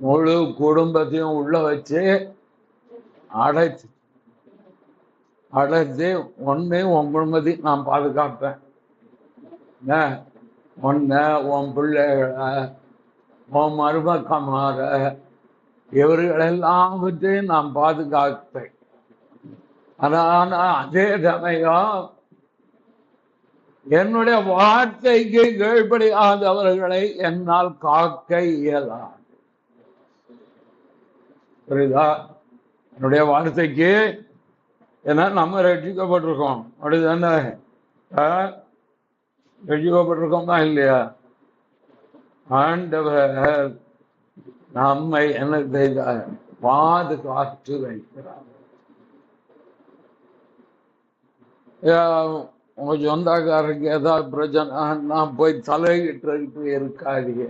முழு குடும்பத்தையும் உள்ள வச்சு அடைச்சு அடைச்சு ஒன்று உன் குடும்பத்தையும் நான் பாதுகாப்பேன். என்ன? ஒன்ன உன் பிள்ளைகளை உன் மருமக்கமார இவர்களெல்லாவற்றையும் நான் பாதுகாப்பேன். ஆனா அதே சமயம் என்னுடைய வார்த்தைக்கு கீழ்படியாதவர்களை என்னால் காக்க இயலாது. புரியுதா? என்னுடைய வார்த்தைக்கு ஏன்னா நம்ம ரட்சிக்கப்பட்டிருக்கோம். அப்படிதானே? ஆ? ரட்சிக்கப்பட்டிருக்கோமா இல்லையா? ஆண்டவர் நம்மை என்ன செய்தார்? பாதுகாத்து வைக்கிறார். உங்க சொந்தக்காரருக்கு ஏதாவது பிரச்சனை நான் போய் தலையிட்டு இருக்காதீங்க.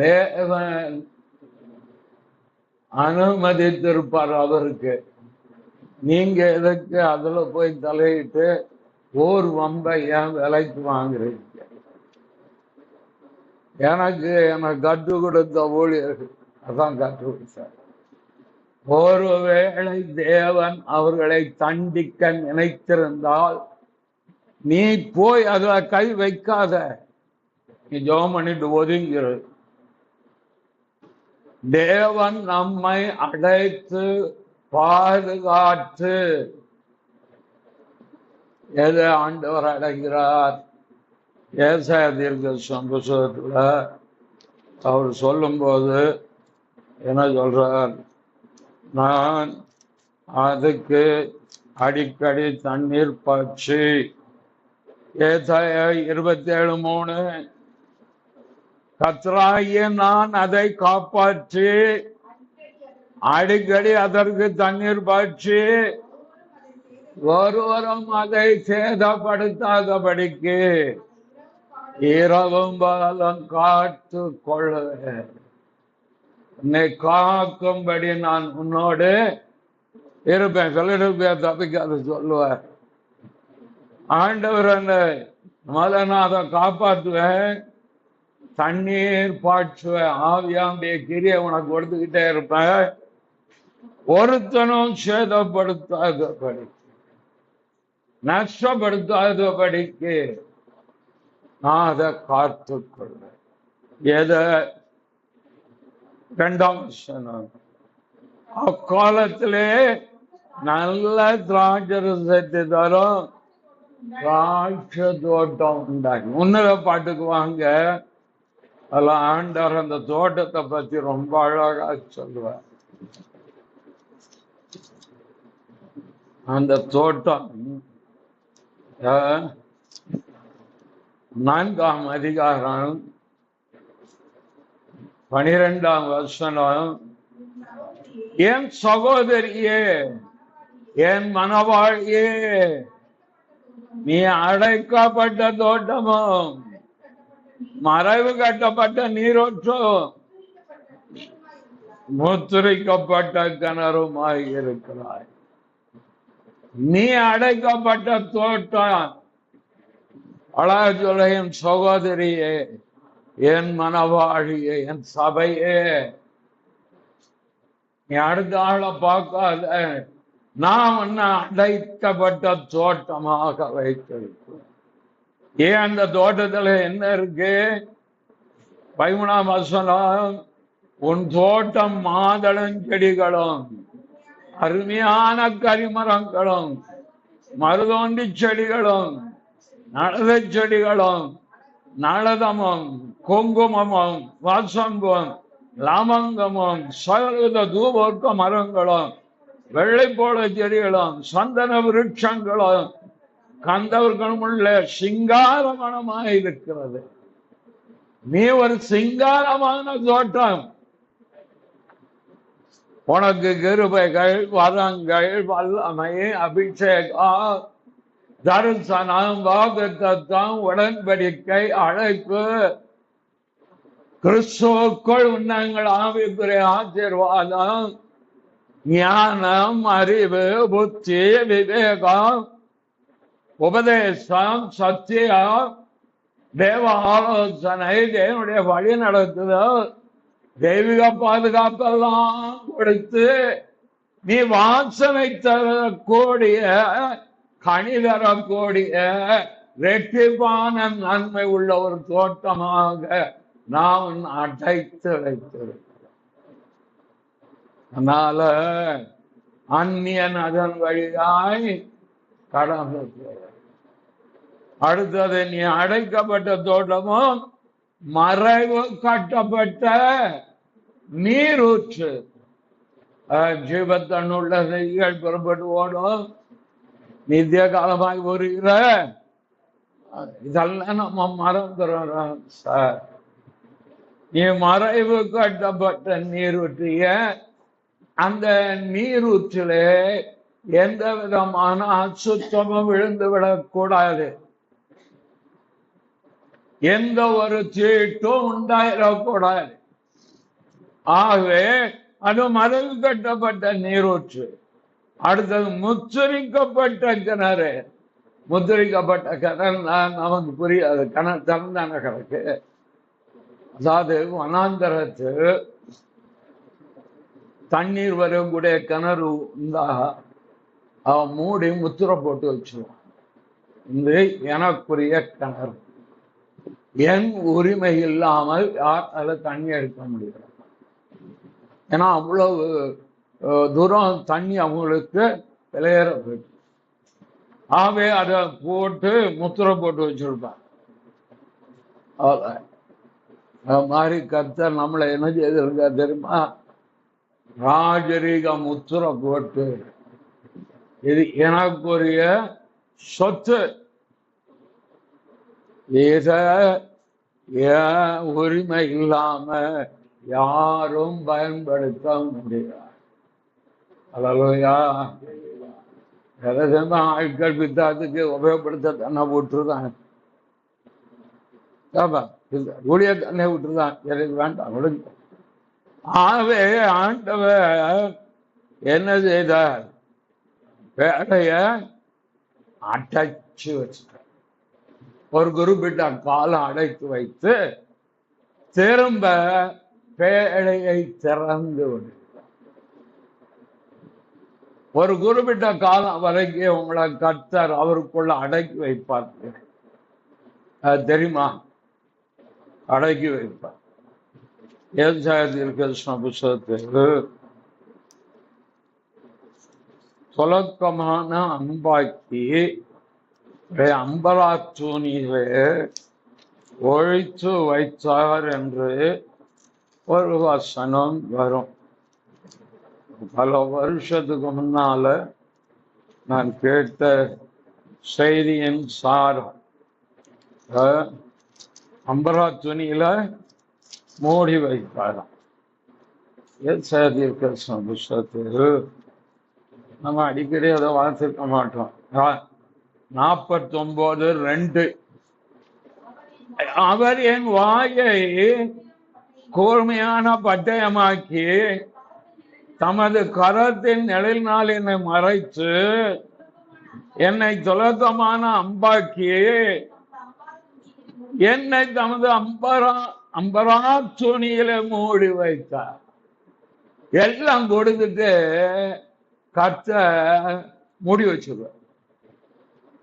தேவன் அனுமதித்திருப்பார் அவருக்கு. நீங்க எதுக்கு அதுல போய் தலையிட்டு ஓர் வம்பை ஏன் விலைக்கு வாங்குறீங்க? எனக்கு எனக்கு கற்றுக் கொடுத்த ஊழியர்கள் அதான் கற்றுக் கொடுத்தார். ஒருவேளை தேவன் அவர்களை தண்டிக்க நினைத்திருந்தால் நீ போய் அதுல கை வைக்காத. நீ ஜோம் பண்ணிட்டு ஒதுங்கிரு. தேவன் நம்மை அடைத்து பாதுகாத்து எதை ஆண்டவர் அடைகிறார்? ஏசாய தீர்க்க சம்புஷத்துல அவர் சொல்லும்போது என்ன சொல்றார்? நான் அதுக்கு அடிக்கடி தண்ணீர் பாய்ச்சி ஏசாய இருபத்தி ஏழு மூணு கத்ராய நான் அதை காப்பாற்றி அடிக்கடி அதற்கு தண்ணீர் பாய்ச்சி ஒருவரும் அதை சேதப்படுத்தாதபடிக்கு இரவும் பகலும் காத்து கொள்ளுவேன். உன்னை காக்கும்படி நான் உன்னோடு இருப்பேன். சொல்லிருப்பேன் தப்பிக்காத சொல்லுவார் ஆண்டவர் அந்த முதல்ல நான் அதை காப்பாற்றுவேன் தண்ணீர் பாய்ச்சுவேன் ஆவியாண்டிய கிரியை உனக்கு கொடுத்துக்கிட்டே இருப்பேன் ஒருத்தனும் சேதப்படுத்தாதபடி நஷ்டப்படுத்தாதபடிக்கு நான் அதை காத்துக்கொள்வேன். எதை ரெண்டாம் விஷயம். அக்காலத்திலே நல்ல திராட்சரசத்தை தரும். திராட்சை தோட்டம் உண்டாகி முன்னில பாட்டுக்கு வாங்க. அதில் ஆண்டவர் அந்த தோட்டத்தை பத்தி ரொம்ப அழகா சொல்லுவார். அந்த தோட்டம் நான்காம் அதிகாரம் பனிரெண்டாம் வசனம் என் சகோதரியே என் மனவாழியே நீ அடைக்கப்பட்ட தோட்டமும் மறைவு கட்டப்பட்ட நீரோற்றும் முத்திரிக்கப்பட்ட கிணறுமாய் இருக்கிறாய். நீ அடைக்கப்பட்ட தோட்டம் அழக சொல்ல என் சகோதரியே என் மனவாழிய என் சபையே நீ அடுத்த ஆளை பார்க்காத. நான் என்ன அடைக்கப்பட்ட தோட்டமாக வைத்திருக்கிறேன் ஏன் அந்த தோட்டத்துல என்ன இருக்கு? பதிமூணாம் வசனம் உன் தோட்டம் மாதளஞ்செடிகளும் அருமையான கரிமரங்களும் மருதோண்டி செடிகளும் நளத செடிகளும் நலதமும் குங்குமமும் வாசங்கும் லாமங்கமும் சகலவித தூபோர்க்க மரங்களும் வெள்ளைப்போள செடிகளும் சந்தன விருட்சங்களும் கந்தவர்களும் உள்ள சிங்காரமணமாய் இருக்கிறது. நீ ஒரு சிங்காரமான தோட்டம். உனக்கு கிருபைகள் வரங்கள் வல்லமை அபிஷேகம் தரிசனம் வாக்குத்தத்தம் உடன்படிக்கை அழைப்பு கிறிஸ்துவுக்குள் உன்னங்கள் ஆவிக்குரிய ஆசீர்வாதம் ஞானம் அறிவு புத்தி விவேகம் உபதேசம் சத்தியம் தேவ ஆலோசனை தேவனுடைய வழி நடத்துதல் தெய்வீக பாதுகாப்பெல்லாம் கொடுத்து நீ வாசனை தரக்கூடிய கனி தரக்கூடிய ரெட்டிப்பான நன்மை உள்ள ஒரு தோட்டமாக நான் அடைத்து வைத்திருக்கிறேன் அதனால அந்நியன் அதன் வழியாய் கடந்து அடுத்தது நீ அடைக்கப்பட்ட தோட்டமும் மறைவு கட்டப்பட்ட நீரூற்று. அஹ், ஜீவத்தன்னுள்ள செய்திகள் புறப்பட்டு ஓடும். நித்திய காலமாய் வருகிற இதெல்லாம் நம்ம மறந்துடுறோம் சார். நீ மறைவு கட்டப்பட்ட நீரூற்றிய அந்த நீரூற்றிலே எந்த விதமான அசுத்தமும் விழுந்து விடக்கூடாது எந்த ஒரு தீட்டும் உண்டாயிடக்கூடாது. ஆகவே அது மறைவு கட்டப்பட்ட நீரூற்று. அடுத்தது முச்சரிக்கப்பட்ட கிணறு. முத்திரிக்கப்பட்ட கிணறு நமக்கு புரியாது. கிணறு திறந்தான கிடக்கு. அதாவது வனாந்தரத்து தண்ணீர் வரக்கூடிய கிணறு இருந்தா அவன் மூடி முத்திரை போட்டு வச்சிருவான். இது எனக்குரிய கிணறு. என் உரிமை இல்லாமல் யார் அதில் தண்ணி எடுக்க முடியல. ஏன்னா அவ்வளவு தூரம் தண்ணி அவங்களுக்கு விளையற போயிட்டு. ஆகவே அதை போட்டு முத்திரை போட்டு வச்சிருப்பான். அவ்வளோ அது மாதிரி கர்த்தர் நம்மளை என்ன செய்திருக்கா தெரியுமா? ராஜரீகம் உத்தர போட்டு. இது எனக்குரிய சொத்து. இத உரிமை இல்லாம யாரும் பயன்படுத்த முடியாது. அலலுயா. எதை ஆட்கள் பித்தாத்துக்கு உபயோகப்படுத்த தன்னை விட்டுருதான் கூடிய தன்னை விட்டுருதான் எனக்கு வேண்டாம் விடுங்க. ஆகவே ஆண்டவர் என்ன செய்தார்? வேலைய அடைச்சு வச்சிட்டார். ஒரு குறிப்பிட்ட காலம் அடைத்து வைத்து திரும்ப பேழையை திறந்து விடு ஒரு குறிப்பிட்ட காலம் வரைக்கும் உங்களை கர்த்தர் அவருக்குள்ள அடக்கி வைப்பார். தெரியுமா? அடக்கி வைப்பார். ஏசாயத்தில் கிருஷ்ண புஸ்தகத்தில் தொலக்கமான அன்பாக்கி அம்பலாத்தூணியிலே ஒழித்து வைத்தார் என்று ஒரு வசனம் வரும். பல வருஷத்துக்கு முன்னால நான் கேட்ட செய்தியின் சாரம் அஹ், அம்பரா துணியில மூடி வைப்பாராம் ஏசாயத்தில் கிருஷ்ண புஷ்டத்தில் நம்ம அடிக்கடி அதை வாசிக்க மாட்டோம். நாற்பத்தொன்பது ரெண்டு. அவர் என் வாயை கூர்மையான பட்டயமாக்கி தமது கரத்தின் நிழலினால் என்னை மறைத்து என்னை துலக்கமான அம்பாக்கி என்னை தமது அம்பரா அம்பரா துணியில மூடி வைத்தார். எல்லாம் கொடுத்துட்டு கத்த மூடி வச்சிருவார்.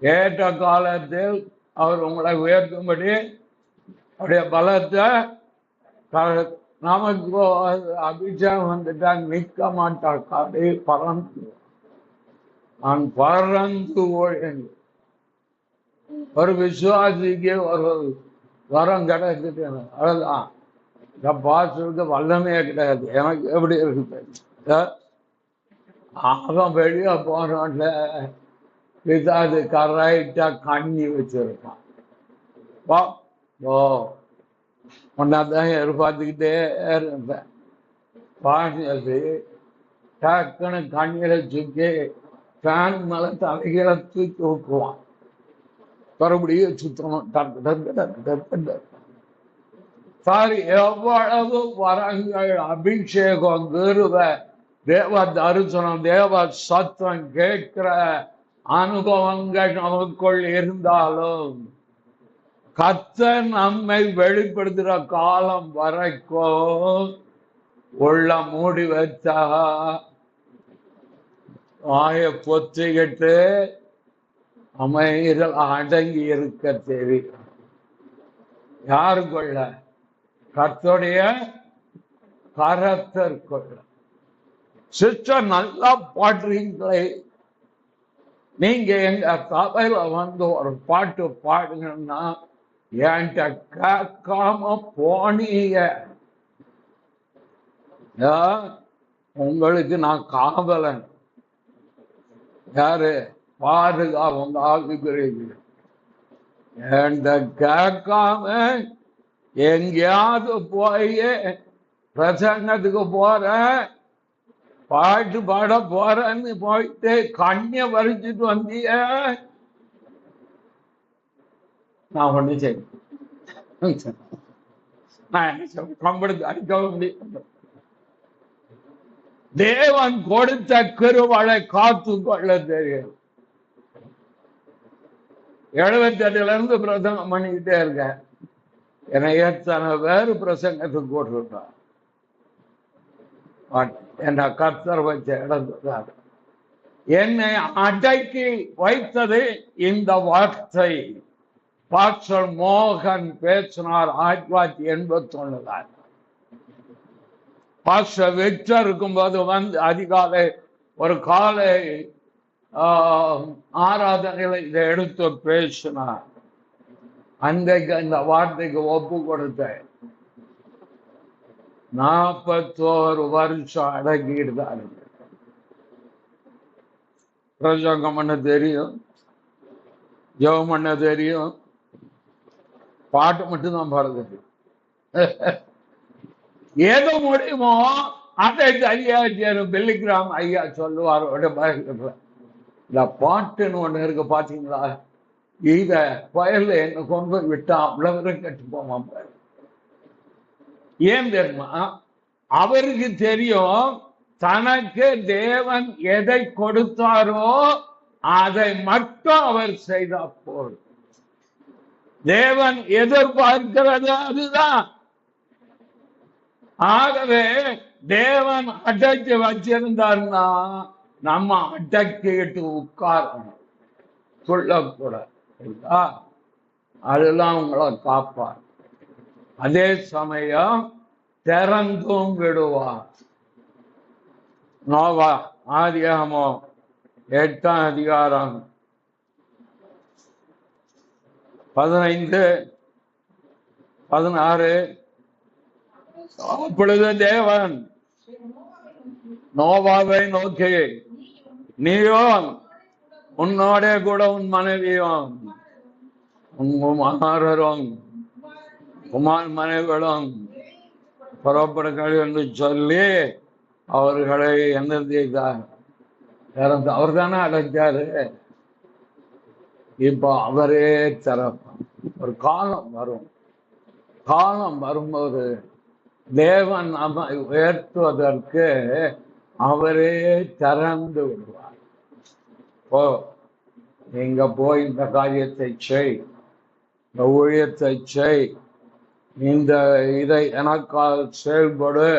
ஏற்ற காலத்தில் அவர் உங்களை உயர்த்தும்படி அவருடைய பலத்தை நமக்கு அபிஷேகம் வந்துட்டா நிற்க மாட்டார். கடை பறந்து நான் பறந்து ஓழேன் ஒரு விசுவாசிக்கு ஒரு வரம் கிடைச்சிட்டு அதுதான் இந்த பாசுக்கு வல்லமையே கிடையாது. எனக்கு எப்படி இருக்குது அவன் வெளியே போனோட பிதாது கரைட்டா கண்ணி வச்சிருக்கான் வா. ஓ ஒன்னாதான் எதிர்பார்த்துக்கிட்டே இருந்தேன். பாடினது டக்குன்னு கண்ணில தூக்கி ஃபேன் மேல தலைகளை தூக்கி விட்டுருவான் மறுபடியும் சுத்தணும். டக்கு டக்கு டக்கு டக்கு சாரி எவ்வளவு வரங்கள் அபிஷேகம் கருவ தேவ தரிசனம் தேவ சத்தம் கேட்கிற அனுபவங்கள் நமக்குள் இருந்தாலும் கத்த நம்மை வெளிப்படுத்துற காலம் வரைக்கும் உள்ள மூடி வச்சா ஆய பொத்திக்கிட்டு அமைதல் அடங்கி இருக்க தெரியும் யாருக்குள்ள கர்த்தருடைய கரத்திற்குள்ள சிஸ்டர் நல்லா பாடுறீங்களே. நீங்க எங்க சபையில வந்து ஒரு பாட்டு பாடுங்கன்னா என்கிட்ட கேட்காம போனீங்க. உங்களுக்கு நான் காவலன். யாரு? பாருங்க உங்க ஆகுகிறீங்க கேட்காம எங்கேயாவது போய் பிரசங்கத்துக்கு போற பாட்டு பாட போறேன்னு போயிட்டு கண்ணிய வரிச்சிட்டு வந்திய? நான் ஒண்ணு செய்ய நான் என்ன சொல்ல கம்பெடுத்து அடிக்கவும் முடியும் தேவன் கொடுத்த கிருவளை காத்து கொள்ள தெரியும். எழுபத்தி எட்டுல இருந்து பிரசங்கம் பண்ணிக்கிட்டே இருக்கேன். என்னை எத்தனை பேர் பிரசங்கத்துக்கு போட்டுருக்கான் என்ற கர்த்தர் வச்ச இடத்துக்காக. என்னை அடக்கி வைத்தது இந்த வார்த்தை. பாஸ்டர் மோகன் பேசினார் ஆயிரத்தி தொள்ளாயிரத்தி எண்பத்தி ஒண்ணுதான் பாஸ்டர் வெற்ற இருக்கும்போது வந்து அதிகாலை ஒரு காலை ஆஹ், ஆராதனையில இதை எடுத்து பேசினார். அன்றைக்கு இந்த வார்த்தைக்கு ஒப்பு கொடுத்தேன். நாற்பத்தோரு வருஷம் அடங்கிட்டு தான் இருக்கு பிரசங்கம் பண்ண தெரியும் ஜெபம் பண்ண தெரியும் பாட்டு மட்டும்தான் பாட தெரியும். ஏதோ முடியுமோ அதை ஐயா சேரும் பெல்லிகிராம் ஐயா சொல்லுவார் ஒரு இந்த பாட்டுன்னு ஒண்ணு இருக்கு பாத்தீங்களா? இத வயல்ல என்ன கொண்டு போய் விட்டா அவ்வளவரும் கட்டு போவான் பாரு. ஏன் தெரியுமா? அவருக்கு தெரியும் தனக்கு தேவன் எதை கொடுத்தாரோ அதை மட்டும் அவர் செய்தா போதும். தேவன் எதிர்பார்க்கிறது அதுதான். ஆகவே தேவன் அடைச்சு வச்சிருந்தார்னா நம்ம அடக்கிட்டு உட்காரணும். சொல்லக்கூடாது. சரிங்களா? அதெல்லாம் உங்களை காப்பார் அதே சமயம் திறந்தும் விடுவார். நோவா ஆதியாகமோ எட்டாம் அதிகாரம். பதினைந்து பதினாறு. அப்பொழுது தேவன். நோவாவை நோக்கி நீயும் உன்னோட கூட உன் மனைவியும் உன் குமாரரும் குமார் மனைவிகளும் புறப்படுங்கள் என்று சொல்லி அவர்களை என்ன செய்தார் இறந்து அவர் தானே அடைஞ்சாரு? இப்போ அவரே திறப்பார் ஒரு காலம் வரும். காலம் வரும்போது தேவன் நம்மை உயர்த்துவதற்கு அவரே திறந்து விடுவார். போ. நீங்க போய் இந்த காரியத்தை செய். இந்த ஊழியத்தை செய். இந்த இதை எனக்காக செயல்படு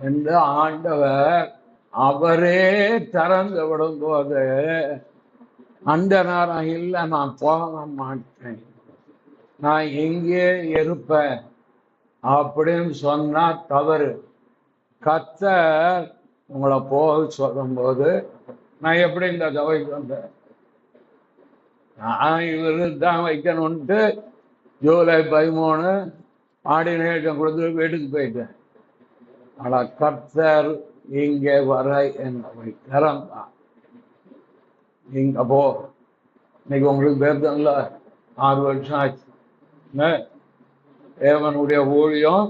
என்று ஆண்டவர் அவரே திறந்து விடும்போது அந்த நேரம் இல்லை நான் போக மாட்டேன். நான் எங்கே இருப்பேன் அப்படின்னு சொன்னா தவறு. கத்த உங்களை போக சொல்லும்போது நான் எப்படி இந்த சபைக்கு வந்தேன்? நான் இவரு தான் வைக்கணும்ட்டு ஜூலை பதிமூணு ஆர்டினேஷன் கொடுத்து வீட்டுக்கு போயிட்டேன். ஆனா கர்த்தர் இங்கே வர என்னை திறந்தான் இங்க போ இன்னைக்கு உங்களுக்கு பேர்தல்ல ஆறு வருஷம் ஆச்சு. ஏவனுடைய தேவனுடைய ஊழியம்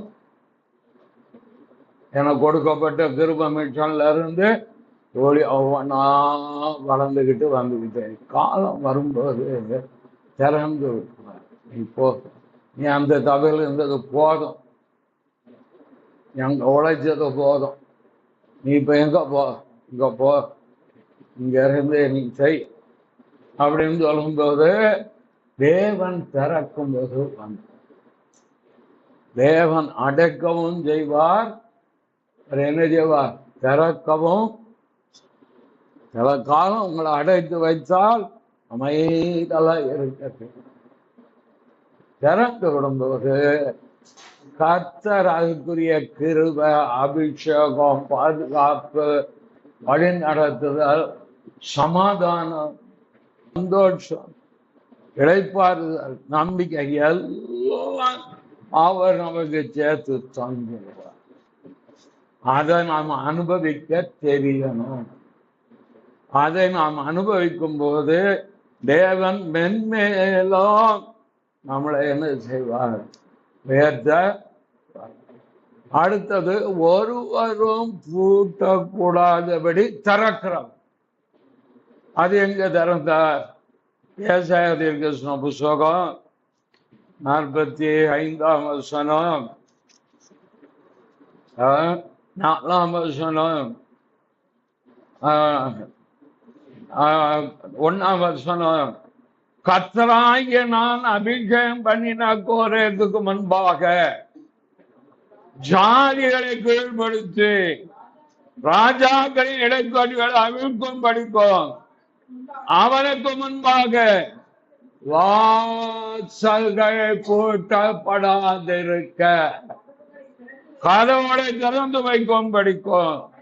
எனக்கு கொடுக்கப்பட்ட திருப்பமிஷன்ல இருந்து ஒளி ஒவ்வொன்றா வளர்ந்துக்கிட்டு வந்துக்கிட்டே காலம் வரும்போது திறந்து விட்டுருவார். நீ போ. நீ அந்த தவையில் இருந்தது போதும். எங்க உழைச்சது போதும். நீ இப்ப எங்க போ? இங்க போ. இங்க இருந்து நீ செய். அப்படின்னு சொல்லும்போது தேவன் திறக்கும் போது வந்து. தேவன் அடைக்கவும் செய்வார். என்ன செய்வார்? திறக்கவும் சில காலம் உங்களை அடைத்து வைத்தால் அமைதலாக இருக்கிறது திறந்து விடும்போது கர்த்தர் அதுக்குரிய கிருப அபிஷேகம் பாதுகாப்பு வழி நடத்துதல் சமாதானம் சந்தோஷம் இழைப்பாறுதல் நம்பிக்கை எல்லாம் அவர் நமக்கு சேர்த்து தந்துடுவார். அதை நாம் அனுபவிக்க தெரியணும். அதை நாம் அனுபவிக்கும் போது தேவன் மென்மேலும் நம்மளை என்ன செய்வார்? உயர்த்த அடுத்தது ஒருவரும் பூட்டக்கூடாதபடி திறக்கிறோம் அது எங்க திறந்தார்? ஏசாய தீர்க்கஸ்ன புஸ்தகம் நாற்பத்தி ஐந்தாம் வசனம் நாலாம் வசனம். ஒன்னாம் வசனம் கத்தராய நான் அபிஷேகம் பண்ணின கோரத்துக்கு முன்பாக ஜாதிகளை கீழ்படுத்தி ராஜாக்களின் இடைக்கோடுகளை அவிழ்க்கும் படிக்கும் அவனுக்கு முன்பாக வாசல்கள் பூட்டப்படாதிருக்க. கதவுகளை திறந்து வைக்கும் படிக்கும்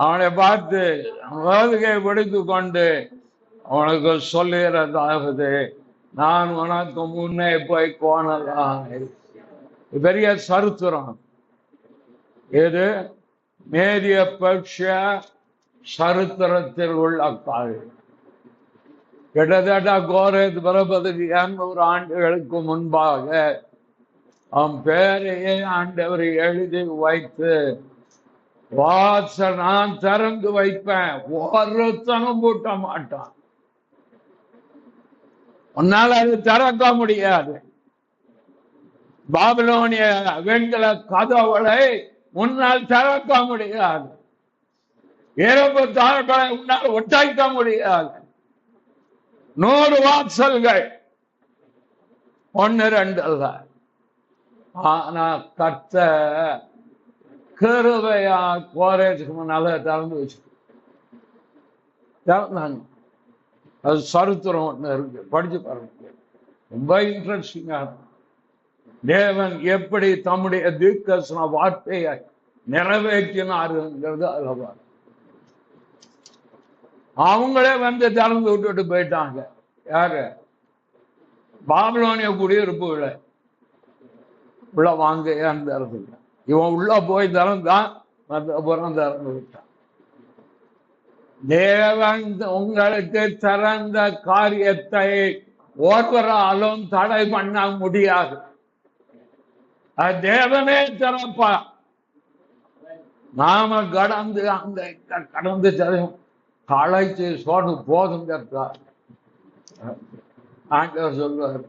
அவனை பார்த்து வேதுகை பிடித்து கொண்டு அவனுக்கு சொல்லுகிறதாவது நான் உனக்கு முன்னே போய் கோணலாம் பெரிய சரித்திரம். இது மேரிய பட்ச சரித்திரத்தில் உள்ள கால் கிட்டத்தட்ட கோரத் பிறப்பதற்கு இரநூறு ஆண்டுகளுக்கு முன்பாக அவன் பேரையே ஆண்டவர் எழுதி வைத்து வாச நான் திறந்து வைப்பேன். ஒருத்தனும் பூட்ட மாட்டான். உன்னால அது திறக்க முடியாது. பாபிலோனிய வெண்கல கதவுகளை உன்னால் திறக்க முடியாது. இரவு தாழ்களை உன்னால் ஒட்டாய்க்க முடியாது. நூறு வாசல்கள். ஒன்னு ரெண்டு அல்ல. ஆனா கத்த கிருபையா கோரேஜுக்கு முன்னால திறந்து வச்சு திறந்தாங்க. அது சரித்திரம் ஒன்று இருக்கு. படிச்சு பாருங்க. ரொம்ப இன்ட்ரெஸ்டிங்கா இருக்கும் தேவன் எப்படி தம்முடைய தீர்க்கசன வார்த்தையை நிறைவேற்றினாருங்கிறது அதுல அவங்களே வந்து திறந்து விட்டுட்டு போயிட்டாங்க. யாரு? பாபலோனிய குடியிருப்புகளை உள்ள. வாங்க ஏன் திறந்து இவன் உள்ள போய் திறந்தான் மற்றபுறம் திறந்து விட்டான். தேவன் உங்களுக்கு திறந்த காரியத்தை ஒருவராலும் தடை பண்ண முடியாது. அது தேவனே திறப்பா. நாம கடந்து அந்த கடந்து செல்லும் களைச்சு சோடு போதுங்கிறதா ஆண்டவர் சொல்வார்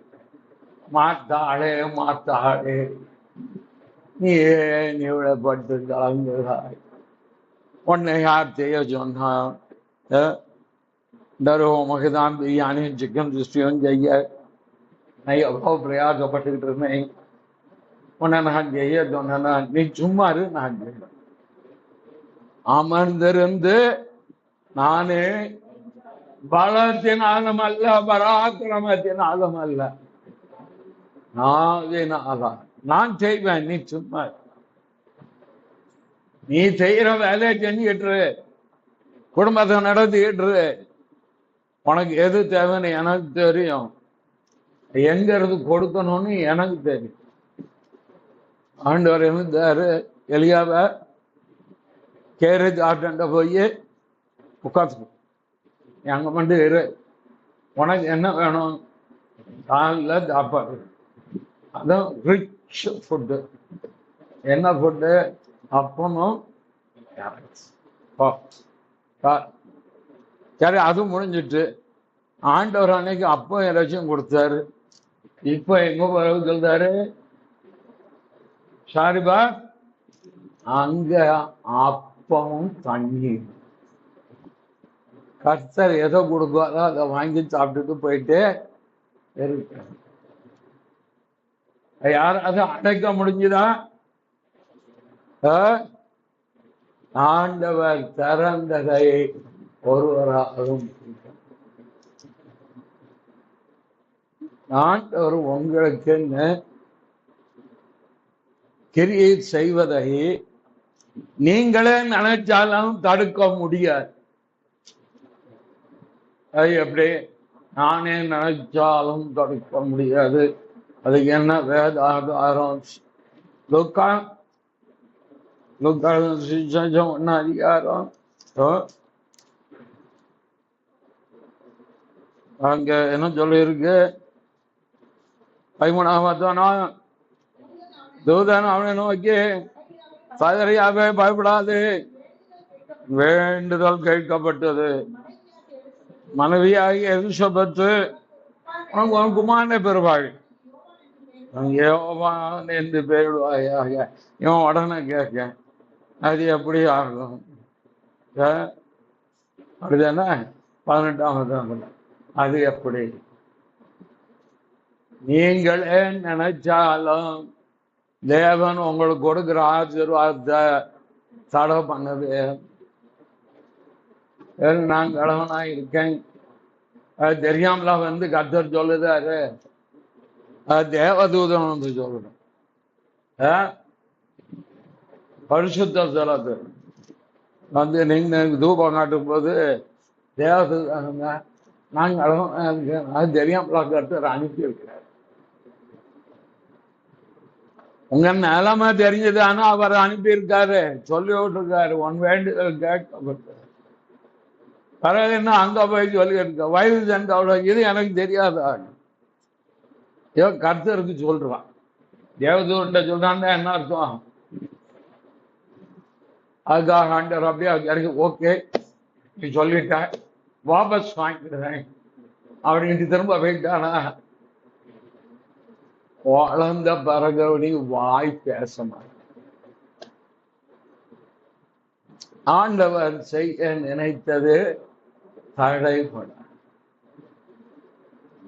மாத்தாளே மாத்தாளே நீ நிவிடப்பட்டு கலங்குகிறாய் உன்னை யார் செய்ய சொன்னான் தருவோ மகதான் பிரியாணியும் சிக்கன் திருஷ்டியும் செய்ய நான் எவ்வளோ பிரயாசப்பட்டுக்கிட்டு இருந்தேன் உன்னை நான் செய்ய சொன்னா நீ சும்மா இரு நான் செய்யணும் அமர்ந்திருந்து நானே பலத்தினாலும் அல்ல பராக்கிரமத்தினாலும் அல்ல. நாவினாதான் நான் செய்வேன் நீ சும்மா நீ செய்யற வேலையை செஞ்சுக்கிட்டு குடும்பத்தை நடத்திக்கிட்டு உனக்கு எது தேவைன்னு எனக்கு தெரியும். எங்க இருந்து கொடுக்கணும்னு எனக்கு தெரியும். ஆண்டவர் இருந்தாரு எளியாவ கேரேஜ் ஆட்டண்ட போய் உட்காந்து எங்க மட்டும் இரு. உனக்கு என்ன வேணும்? காலில் சாப்பாடு. அதுவும் ரிச் ஃபுட்டு என்ன ஃபுட்டு அப்பமும் சரி அது முடிஞ்சிட்டு ஆண்டவர் அன்னைக்கு அப்பம் இறைச்சியும் கொடுத்தாரு. இப்போ எங்க வரவு சொல்றாரு? சாரிபா அங்க அப்பமும் தண்ணீர். கர்த்தர் எதை கொடுப்பாரோ அதை வாங்கி சாப்பிட்டுட்டு போயிட்டு இருக்கு யார் அடக்க அடைக்க முடிஞ்சுதா? ஆண்டவர் திறந்ததை ஒருவராலும் ஆண்டவர் உங்களுக்குன்னு கிரியை செய்வதை நீங்களே நினைச்சாலும் தடுக்க முடியாது. அது எப்படி? நானே நினைச்சாலும் தடுக்க முடியாது. அதுக்கு என்ன வேதாதாரம் லுக்கா லுக்கா சுவிசேஷம் ஒன்று அதிகாரம் ஓ, அங்க என்ன சொல்லியிருக்கு? பதிமூணாவதானா தூதன் அவனை நோக்கி சதறியாவே பயப்படாது. வேண்டுதல் கேட்கப்பட்டது. மனைவியாகி எலிசபெத்து உனக்கு உன் குமாரனை பெறுவாள் யோவான் என்று பெறுவாயாக இவன் உடனே கேட்க அது எப்படி ஆகும்? அப்படிதானே? பதினெட்டாம் அது எப்படி? நீங்களே நினைச்சாலும் தேவன் உங்களுக்கு கொடுக்குற ஆசீர்வாதத்தை தடை பண்ணது நான் கடவனா இருக்கேன். அது தெரியாமல வந்து கத்தர் சொல்லுதாரு. தேவதூதன் வந்து சொல்லணும் ஆ? பரிசுத்த ஸ்தலத்து வந்து நீங்க தூபம் காட்டும் போது தேவதூதனுங்க நாங்களும் கடவனா இருக்கேன் அது தெரியாமல அனுப்பி இருக்கிறார் உங்க நிலைமை தெரிஞ்சது ஆனா அவர் அனுப்பியிருக்காரு சொல்லி விட்டுருக்காரு ஒன் வேண்டுதல் கேட்கப்பட்டு பிறகு என்ன அங்க போய் சொல்லியிருக்க வயது சென்றவளோ இது எனக்கு தெரியாதா ஏதோ கர்த்தருக்கு சொல்றான். தேவதூர்கிட்ட சொல்றான்னா என்ன அர்த்தம்? அதுக்காக ஆண்டர் அப்படியே இறங்கி ஓகே நீ சொல்லிட்ட வாபஸ் வாங்கிடுறேன் அப்படின்ட்டு திரும்ப போயிட்டானா வளர்ந்த பிறகு நீ வாய் பேச ஆண்டவர் செய்ய நினைத்தது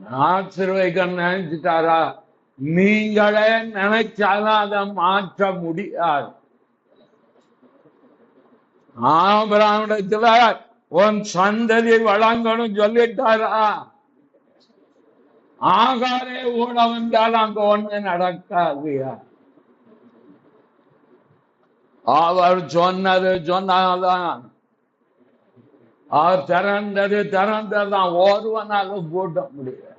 நான் ஆசிர்வைக்க நினைச்சிட்டாரா? நீங்களே நினைச்சாலும் அதை மாற்ற முடியாது. ஆபிராமிடத்துல உன் சந்ததி வழங்கணும் சொல்லிட்டாரா? ஆகாரே ஓட வந்தால் அங்க ஒண்ணு நடக்காதுயா? அவர் சொன்னது சொன்னாதான் அவர் திறந்தது திறந்ததான் ஒருவனாலும் கூட்ட முடியாது.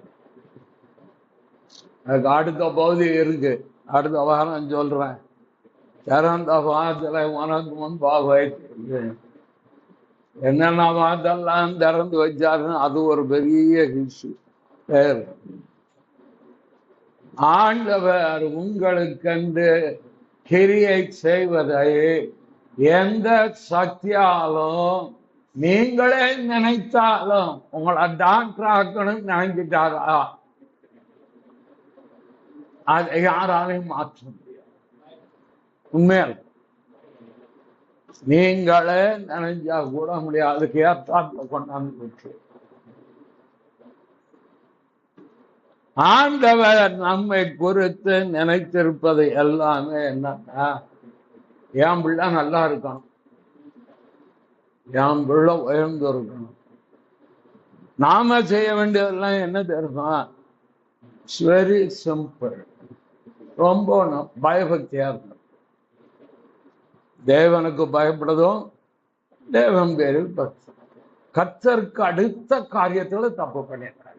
எனக்கு அடுத்த பகுதி இருக்கு. அடுத்த வாரம் சொல்றேன். திறந்த வாரத்துல உனக்கு முன்பாக வைத்திருக்கேன் என்னென்ன வாதெல்லாம் திறந்து வச்சாருன்னு அது ஒரு பெரிய ஹிஸ்ஸு பேர் ஆண்டவர் உங்களுக்கென்று கிரியை செய்வதை எந்த சக்தியாலும் நீங்களே நினைத்தாலும் உங்களை டாக்டர் ஆக்கணும்னு நினைச்சிட்டாரா அதை யாராலையும் மாற்ற முடியாது. உண்மையால் நீங்களே நினைஞ்சா கூட முடியாது. அதுக்கு ஏற்றாப்புல கொண்டாந்து விட்டு. ஆண்டவர் நம்மை குறித்து நினைத்திருப்பது எல்லாமே என்னன்னா என் பிள்ளை நல்லா இருக்கணும். என் பிள்ளை உயர்ந்து இருக்கணும் நாம செய்ய வேண்டியதெல்லாம் என்ன தெரியுமா? வெரி சிம்பிள் ரொம்ப பயபக்தியா இருக்கணும் தேவனுக்கு பயப்படுறதும் தேவன் பேரில் பக்தி கர்த்தருக்கு அடுத்த காரியத்துல தப்பு பண்ணிடுறாங்க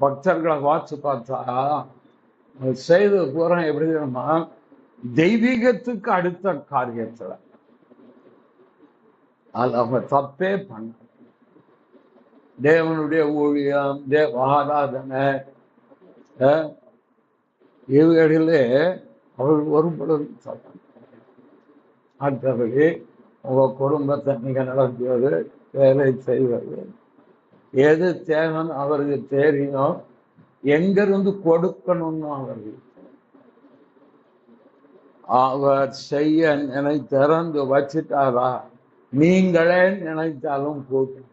பக்தர்களை வாட்சி பார்த்தா அவங்க செய்தது எப்படி தெரியுமா? தெய்வீகத்துக்கு அடுத்த காரியத்துல. அதில் அவங்க தப்பே பண்ண தேவனுடைய ஊழியம் தேவ ஆராதனை அஹ், இவைகளிலே அவர்கள் ஒரு பொழுது மற்றபடி உங்கள் குடும்பத்தை நீங்க நடத்துவது வேலை செய்வது. எது தேவைன்னு அவருக்கு தெரியும் எங்கிருந்து கொடுக்கணும்னு அவருக்கு அவர் செய்ய நினை திறந்து வச்சிட்டாரா? நீங்களே நினைத்தாலும் போதும்.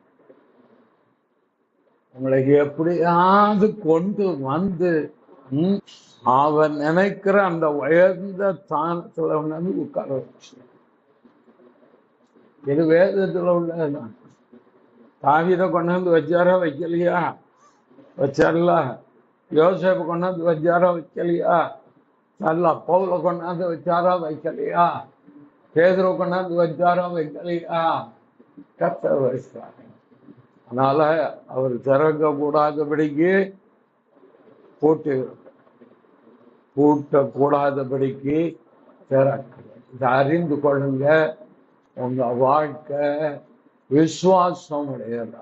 உங்களை எப்படியாவது கொண்டு வந்து அவன் நினைக்கிற அந்த உயர்ந்த ஸ்தானத்துல வந்து உட்கார வச்சு இது வேதத்துல உள்ளதுதான் தாவித கொண்டாந்து வச்சாரா வைக்கலையா? வச்சார்ல. யோசேப்பு கொண்டாந்து வச்சாரா வைக்கலையா? நல்ல பவுல கொண்டாந்து வச்சாரா வைக்கலையா? பேதுரு கொண்டாந்து வச்சாரா வைக்கலையா? கத்த வைத்தார் அதனால அவர் திறக்க கூடாதபடிக்கு போட்டு பூட்ட கூடாதபடிக்கு திறக்க இதை அறிந்து கொள்ளுங்க. உங்க வாழ்க்கை விசுவாசம் உடையதா